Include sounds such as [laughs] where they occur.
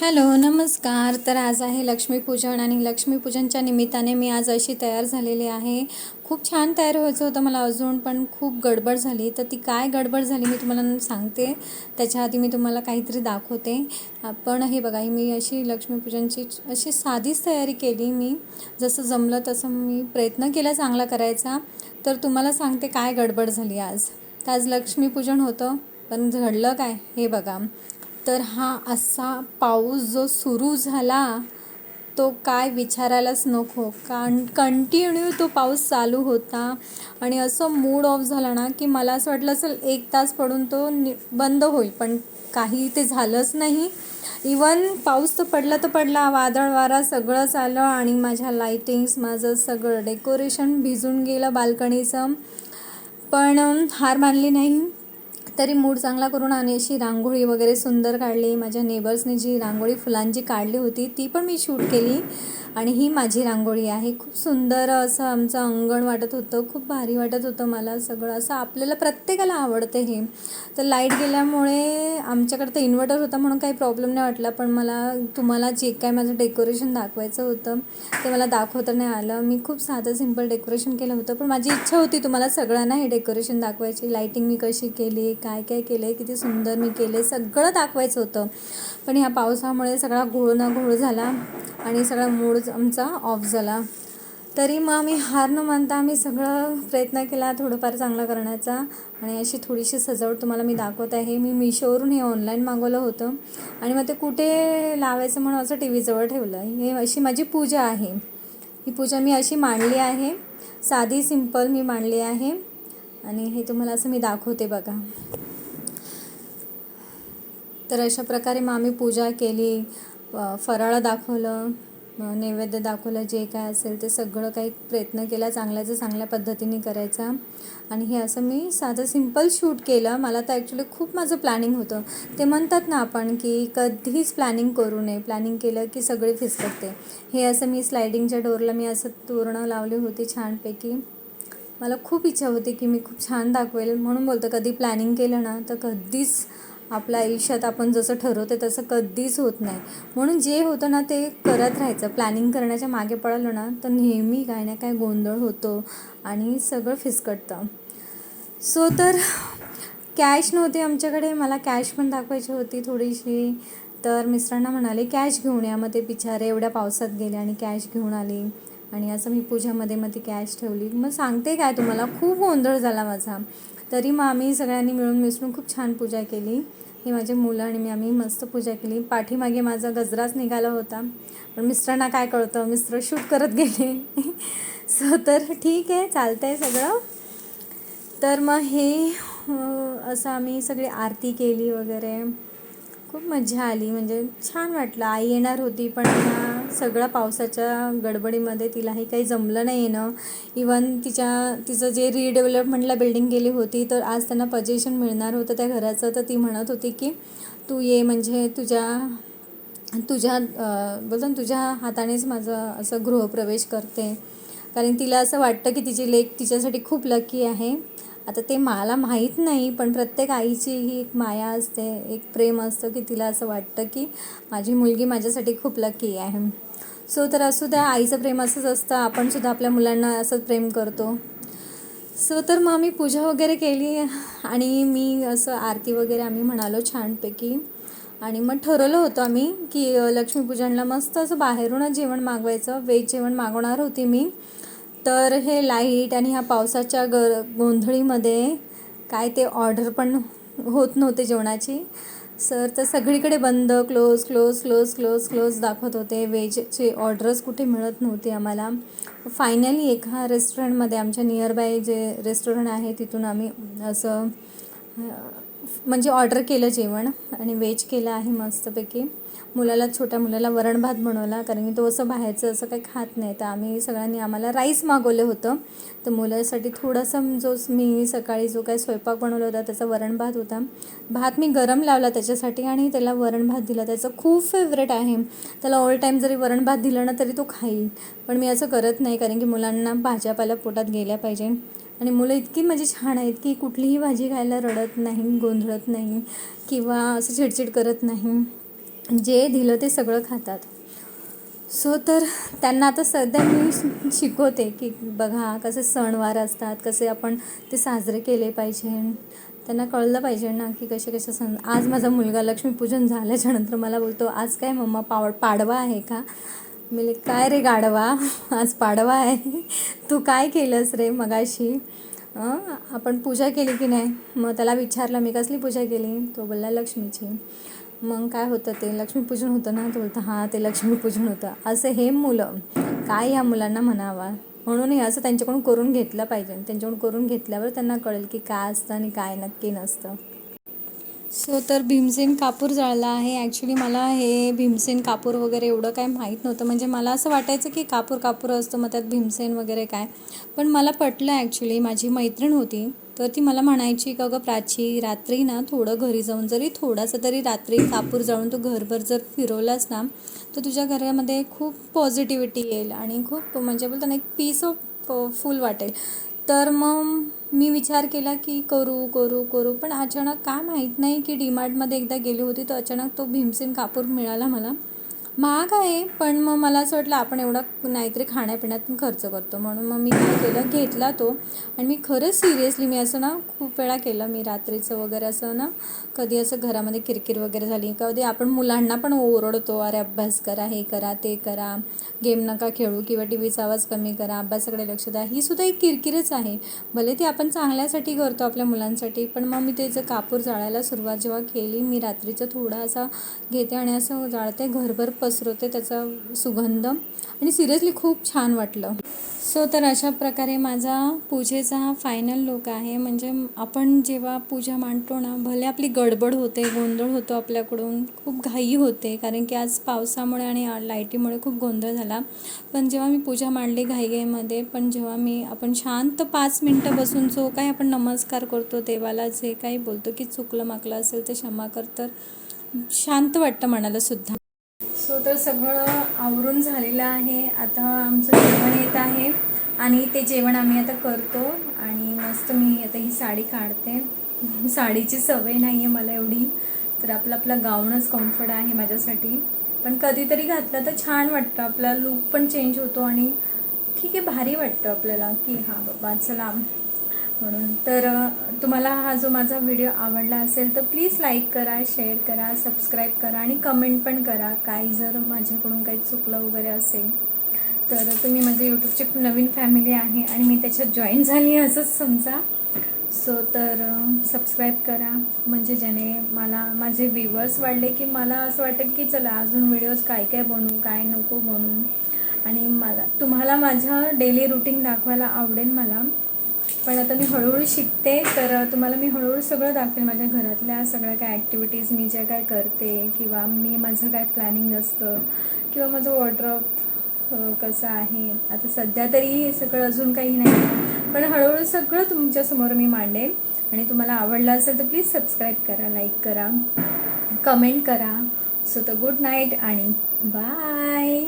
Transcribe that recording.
Hello नमस्कार. तर आज आहे लक्ष्मीपूजन आणि लक्ष्मीपूजनच्या निमित्ताने मी आज अशी तयार झालेली आहे. खूप छान तयार व्हायचं होतं. मला अजून पण खूप गडबड झाली. तर ती काय गडबड झाली मी तुम्हाला सांगते. त्याच्या आधी मी तुम्हाला काहीतरी दाखवते. पण हे बघा मी अशी लक्ष्मीपूजनची अशी साधीच तयारी केली मी. जसं जमलं तसं मी प्रयत्न केला चांगला करायचा. तर तुम्हाला सांगते काय गडबड झाली आज. तर आज लक्ष्मीपूजन होतं. पण घडलं काय? हे बघा. तर हा असा पाऊस जो सुरू झाला तो काय विचारायलाच नको. कारण कंटिन्यू तो पाऊस चालू होता. आणि असं मूड ऑफ झाला ना की मला असं वाटलं असेल एक तास पडून तो नि बंद होईल. पण काही ते झालंच नाही. इवन पाऊस तर पडला तर पडला वादळ वारा सगळंच आलं आणि माझ्या लाईटिंग्स माझं सगळं डेकोरेशन भिजून गेलं बाल्कनीचं. पण हार मानली नाही. तरी मूड चांगला करून आणि अशी रांगोळी वगैरे सुंदर काढली. माझ्या नेबर्सने जी रांगोळी फुलांची काढली होती ती पण मी शूट केली. आणि ही माझी रांगोळी आहे. खूप सुंदर असं आमचं अंगण वाटत होतं. खूप भारी वाटत होतं मला सगळं. असं आपल्याला प्रत्येकाला आवडतं हे. तर लाइट गेल्यामुळे आमच्याकडे तर इन्व्हर्टर होता म्हणून काही प्रॉब्लेम नाही वाटला. पण मला तुम्हाला जे काय माझं डेकोरेशन दाखवायचं होतं ते मला दाखवता नाही आलं. मी खूप साधं सिंपल डेकोरेशन केलं होतं. पण माझी इच्छा होती तुम्हाला सगळ्यांना हे डेकोरेशन दाखवायची. लाईटिंग मी कशी केली काय काय केलं आहे किती सुंदर मी केले सगळं दाखवायचं होतं. पण ह्या पावसामुळे सगळा घोळ ना घोळ झाला आणि सगळा मूड आमचा ऑफ झाला. तरी मग आम्ही हार न मानता आम्ही सगळं प्रयत्न केला थोडंफार चांगला करण्याचा. आणि अशी थोडीशी सजावट तुम्हाला मी दाखवत आहे. मी मिशोवरून हे ऑनलाईन मागवलं होतं. आणि मग ते कुठे लावायचं म्हणून असं टी व्हीजवळ ठेवलं. हे अशी माझी पूजा आहे. ही पूजा मी अशी मांडली आहे. साधी सिंपल मी मांडली आहे. आणि हे तुम्हाला असं मी दाखवते बघा. तर अशा प्रकारे मग आम्ही पूजा केली. फराळं दाखवलं. नैवेद्य दाखवलं जे काय असेल ते सगळं काही प्रयत्न केला चांगल्याचं चांगल्या पद्धतीने करायचा. आणि हे असं मी साधं सिंपल शूट केलं. मला तर ॲक्च्युली खूप माझं प्लॅनिंग होतं. ते म्हणतात ना आपण की कधीच प्लॅनिंग करू नये. प्लॅनिंग केलं की सगळे फिसकते हे असं मी स्लायडिंगच्या डोरला मी असं तोरणं लावली होती छानपैकी. मला खूप इच्छा होती की मी खूप छान दाखवेल. म्हणून बोलतं कधी प्लॅनिंग केलं ना तर कधीच आपल्या आयुष्यात आपण जसं ठरवते तसं कधीच होत नाही. म्हणून जे होतं ना ते करत राहायचं. प्लॅनिंग करण्याच्या मागे पडलं ना तर नेहमी काय ना काय गोंधळ होतो आणि सगळं फिसकटतं. सो तर कॅश नव्हते आमच्याकडे. मला कॅश पण दाखवायची होती थोडीशी. तर मिस्टरांना म्हणाले कॅश घेऊन या. मग ते बिचारे एवढ्या पावसात गेले आणि कॅश घेऊन आली. आणि असं मी पूजामध्ये मग ती कॅश ठेवली. मग सांगते काय तुम्हाला? खूप गोंधळ झाला माझा. तरी मग आम्ही सगळ्यांनी मिळून मिसळून खूप छान पूजा केली. ही माझे मुलं आणि मी आम्ही मस्त पूजा केली. पाठीमागे माझा गजराच निघाला होता. पण मिस्टरांना काय कळतं? मिस्टर शूट करत गेले. [laughs] सो तर ठीक आहे चालतं आहे सगळं. तर मग हे असं आम्ही सगळी आरती केली वगैरे. खूप मजा आली. म्हणजे छान वाटलं. आई येणार होती पण सगळं सगळ्या पावसाच्या गडबडीमध्ये तिलाही काही जमलं नाही येणं. इवन तिच्या तिचं जे रिडेव्हलपमेंटला बिल्डिंग गेली होती तर आज त्यांना पजेशन मिळणार होतं त्या घराचं. तर ती म्हणत होती की तू ये म्हणजे तुझ्या तुझ्या बोलतो ना तुझ्या हातानेच माझं असं गृहप्रवेश करते. कारण तिला असं वाटतं की तिची लेक तिच्यासाठी खूप लकी आहे. आता ते मला माहीत नाही पण प्रत्येक आईची ही एक माया असते एक प्रेम असतं की तिला असं वाटतं की माझी मुलगी माझ्यासाठी खूप लकी आहे. सो तर असू द्या आईचं प्रेम असंच असतं आपण सुद्धा आपल्या मुलांना असंच प्रेम करतो. सो तर मग आम्ही पूजा वगैरे केली आणि मी असं आरती वगैरे आम्ही म्हणालो छानपैकी. आणि मग ठरवलं होतं आम्ही की लक्ष्मीपूजनला मस्त असं बाहेरूनच जेवण मागवायचं वेज जेवण मागवणार होती मी. तर हे लाइट आणि ह्या पावसाच्या ग गोंधळीमध्ये काय ते ऑर्डर पण होत नव्हते जेवणाची. सर तर सगळीकडे बंद close close close close close दाखवत होते. वेजचे ऑर्डर्स कुठे मिळत नव्हते आम्हाला. फायनली एका रेस्टॉरंटमध्ये आमच्या नियर बाय जे रेस्टॉरंट आहे तिथून आम्ही असं म्हणजे ऑर्डर केलं जेवण आणि वेज केलं आहे मस्तपैकी. मुलाला छोट्या मुलाला वरण भात बनवला कारण की तो असं बाहेरचं असं काही खात नाही. तर आम्ही सगळ्यांनी आम्हाला राईस मागवलं होतं. तर मुलासाठी थोडंसं जो मी सकाळी जो काही स्वयंपाक बनवला होता त्याचा वरण भात होता. भात मी गरम लावला त्याच्यासाठी आणि त्याला वरण भात दिला. त्याचं खूप फेवरेट आहे. त्याला ऑल टाईम जरी वरण भात दिलं ना तरी तो खाईल. पण मी असं करत नाही कारण की मुलांना भाज्यापाल्या पोटात गेल्या पाहिजे. आणि मुलं इतकी म्हणजे छान आहेत की कुठलीही भाजी खायला रडत नाही गोंधळत नाही किंवा असं चिडचिड करत नाही. जे दिलं ते सगळं खातात. सो तर त्यांना आता सध्या मी शिकवते की बघा कसे सणवार असतात कसे आपण ते साजरे केले पाहिजे. त्यांना कळलं पाहिजे ना की कसे कसे सण. आज माझा मुलगा लक्ष्मीपूजन झाल्याच्यानंतर मला बोलतो आज काय मम्मा पाव पाडवा आहे का? मी काय रे गाडवा आज पाडवा आहे. तू काय केलंस रे मगाशी? आपण पूजा केली की नाही? मग त्याला विचारलं मी कसली पूजा केली? तो बोलला लक्ष्मीची. मग काय होतं ते? लक्ष्मीपूजन होतं ना? तो बोलतं हां ते लक्ष्मीपूजन होतं. असं हे मुलं काय या मुलांना म्हणावा? म्हणून हे असं त्यांच्याकडून करून घेतलं पाहिजे. त्यांच्याकडून करून घेतल्यावर त्यांना कळेल की काय असतं आणि काय नक्की नसतं. सो तर भीमसेन कापूर जळला आहे. ॲक्च्युली मला हे भीमसेन कापूर वगैरे एवढं काय माहीत नव्हतं. म्हणजे मला असं वाटायचं की कापूर कापूर असतं मग त्यात भीमसेन वगैरे काय. पण मला पटलं ॲक्च्युली माझी मैत्रीण होती तर ती मला म्हणायची का गं प्राची रात्री ना थोडं घरी जाऊन जरी थोडासा तरी रात्री कापूर जाळून तू घरभर जर फिरवलास ना तर तुझ्या घरामध्ये खूप पॉझिटिव्हिटी येईल आणि खूप म्हणजे बोलतो ना एक पीस ऑफ फुल वाटेल. तर मग मी विचार केला की करू करू करू पण अचानक काय माहीत नाही की डीमार्टमध्ये एकदा गेली होती तर अचानक तो भीमसेन कापूर मिळाला मला. महाग आहे पण मग मला असं वाटलं आपण एवढा नाहीतरी खाण्यापिण्यात खर्च करतो म्हणून मग मी काय केलं घेतला तो. आणि मी खरंच सिरियसली मी असं ना खूप वेळा केलं मी रात्रीचं वगैरे असं ना कधी असं घरामध्ये किरकिर वगैरे झाली कधी आपण मुलांना पण ओरडतो अरे अभ्यास करा हे करा ते करा. गेम नका खेळू किंवा टी व्हीचा आवाज कमी करा अभ्यासाकडे लक्ष द्या. ही सुद्धा एक किरकिरच आहे. भले ती आपण चांगल्यासाठी करतो आपल्या मुलांसाठी पण मग मी त्याचं कापूर जाळायला सुरुवात जेव्हा केली मी रात्रीचं थोडा असा घेते आणि असं जाळते घरभर पसरवते त्याचा सुगंध. आणि सिरियसली खूप छान वाटलं. सो तर अशा प्रकारे माझा पूजेचा हा फायनल लुक आहे. म्हणजे आपण जेव्हा पूजा मांडतो ना भले आपली गडबड होते गोंधळ होतो आपल्याकडून खूप घाई होते कारण की आज पावसामुळे आणि लाईटीमुळे खूप गोंधळ झाला. पण जेव्हा मी पूजा मांडली घाईघाईमध्ये पण जेव्हा मी आपण शांत पाच मिनटं बसून जो काही आपण नमस्कार करतो देवाला जे काही बोलतो की चुकलं माकलं असेल ते क्षमा कर तर शांत वाटतं मनाला सुद्धा. सो तर सगळं आवरून झालेलं आहे. आता आमचं जेवण येत आहे आणि ते जेवण आम्ही आता करतो आणि मस्त मी आता ही साडी काढते. साडीची सवय नाही आहे मला एवढी तर आपलं आपलं गाऊनच कम्फर्ट आहे माझ्यासाठी. पण कधीतरी घातलं तर छान वाटतं. आपला लूक पण चेंज होतो आणि ठीक आहे भारी वाटतं आपल्याला की हां बाबा चला. म्हणून तर तुम्हाला हा जो माझा व्हिडिओ आवडला असेल तर प्लीज लाईक करा शेअर करा सबस्क्राईब करा आणि कमेंट पण करा. काही जर माझ्याकडून काही चुकलं वगैरे असेल तर तुम्ही माझी यूट्यूबची नवीन फॅमिली आहे आणि मी त्याच्यात जॉईन झाली असंच समजा. सो तर सबस्क्राईब करा. म्हणजे ज्याने मला माझे व्ह्युअर्स वाढले की मला असं वाटेल की चला अजून व्हिडिओज काय काय बनवू काय नको बनवू आणि मला तुम्हाला माझं डेली रुटीन दाखवायला आवडेल मला. पण आता मी हळूहळू शिकते तर तुम्हाला मी हळूहळू सगळं दाखवेल माझ्या घरातल्या सगळ्या काय ॲक्टिव्हिटीज मी ज्या काय करते किंवा मी माझं काय प्लॅनिंग असतं किंवा माझं वॉर्ड्रॉप कसं आहे. आता सध्या तरी हे सगळं अजून काही नाही. पण हळूहळू सगळं तुमच्यासमोर मी मांडेल आणि तुम्हाला आवडलं असेल तर प्लीज सबस्क्राईब करा लाईक करा कमेंट करा. सो तर गुड नाईट आणि बाय